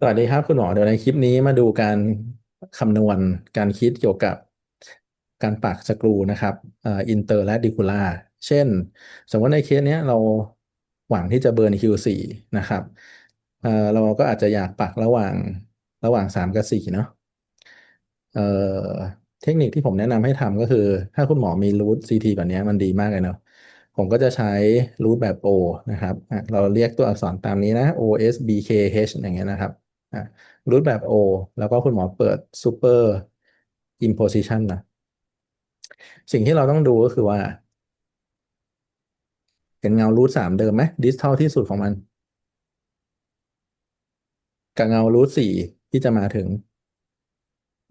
สวัสดีครับคุณหมอเดี๋ยวในคลิปนี้มาดูการคำนวณการคิดเกี่ยวกับการปักสกรูนะครับอินเตอร์และดิคูล่าเช่น สมมติในเคสนี้เราหวังที่จะเบิร์น Q4 นะครับเเราก็อาจจะอยากปักระหว่างระหว่าง 3 กับ4เนาะเเทคนิคที่ผมแนะนำให้ทำก็คือ ถ้าคุณหมอมีรูท CT แบบนี้มันดีมากเลยเนาะผมก็จะใช้รูทแบบ O นะครับ เราเรียกตัวอักษรตามนี้นะ O S B K H อย่างเงี้ยนะครับ่ะรูทแบบ O แล้วก็คุณหมอเปิด Super Imposition นะสิ่งที่เราต้องดูก็คือว่า เห็นเงารูทสามเดิมไหมดิสเทลที่สุดของมัน กับเงารูทสี่ที่จะมาถึง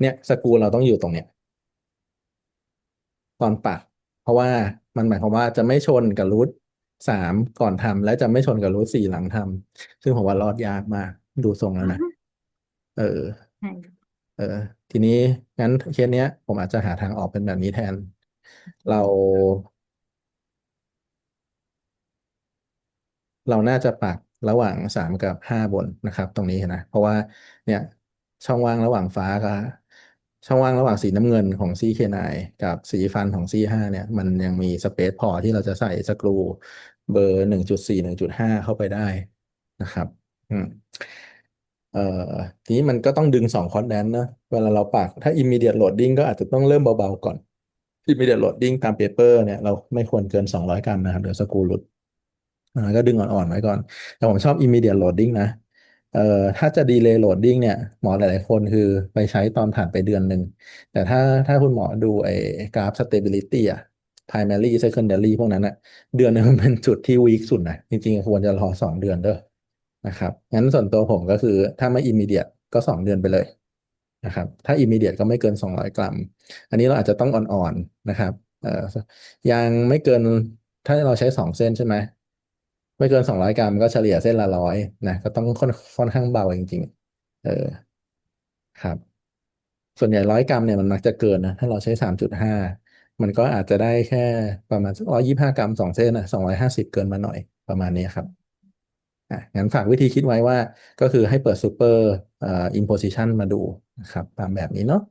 เนี่ยสกูเราต้องอยู่ตรงเนี้ยตอนปักเพราะว่ามันหมายความว่าจะไม่ชนกับรูทสามก่อนทำและจะไม่ชนกับรูทสี่หลังทำซึ่งผมว่ารอดยากมาก ดูทรงแล้วนะ เออ ใช่เออ ทีนี้งั้นเคสเนี้ย ผมอาจจะหาทางออกเป็นแบบนี้แทน เรา เราน่าจะปักระหว่างสามกับห้าบนนะครับ ตรงนี้นะ เพราะว่าเนี่ย ช่องว่างระหว่างฟ้ากับช่องว่างระหว่างสีน้ำเงินของ CK9 กับสีฟันของ C5 เนี่ย มันยังมีสเปซพอที่เราจะใส่สกรูเบอร์หนึ่งจุดสี่หนึ่งจุดห้าเข้าไปได้นะครับ อืม เอ่อทีนี้มันก็ต้องดึงสองคอร์ดแดนนะเวลาเราปักถ้า immediate loading ก็อาจจะต้องเริ่มเบาๆก่อน immediate loading ตามเปเปอร์เนี่ยเราไม่ควรเกิน 200 กรัมนะครับเดี๋ยวสกรูหลุดก็ดึงอ่อนๆไว้ก่อน แต่ผมชอบ immediate loading นะเอ่อถ้าจะ delay loading เนี่ยหมอหลายๆคนคือไปใช้ตอนผ่านไปเดือนหนึ่ง แต่ถ้าถ้าคุณหมอดูไอ้กราฟ stability อะ primary secondary พวกนั้นอะเดือนหนึงมันเป็นจุดที่ weak สุดนะจริงๆควรจะรอสองเดือนเด้อ นะครับงั้นส่วนตัวผมก็คือถ้าไม่ immediate ก็สองเดือนไปเลยนะครับถ้า immediate ก็ไม่เกิน 200 กรัม อันนี้เราอาจจะต้องอ่อนๆนะครับเอ่อยังไม่เกินถ้าเราใช้สองเส้นใช่ไหมไม่เกิน 200 กรัมก็เฉลี่ยเส้นละร้อยนะก็ต้องค่อนค่อนข้างเบาจริงๆเออครับ ส่วนใหญ่ร้อยกรัมเนี่ยมันมักจะเกินนะถ้าเราใช้สามจุดห้ามันก็อาจจะได้แค่ประมาณร้อยยี่ห้ากรัมสองเส้นนะสองร้อยห้าสิบเกินมาหน่อยประมาณนี้ครับ อะงั้นฝากวิธีคิดไว้ว่าก็คือให้เปิดซูเปอร์อ่ออิมโพซิชันมาดูนะครับตามแบบนี้เนาะ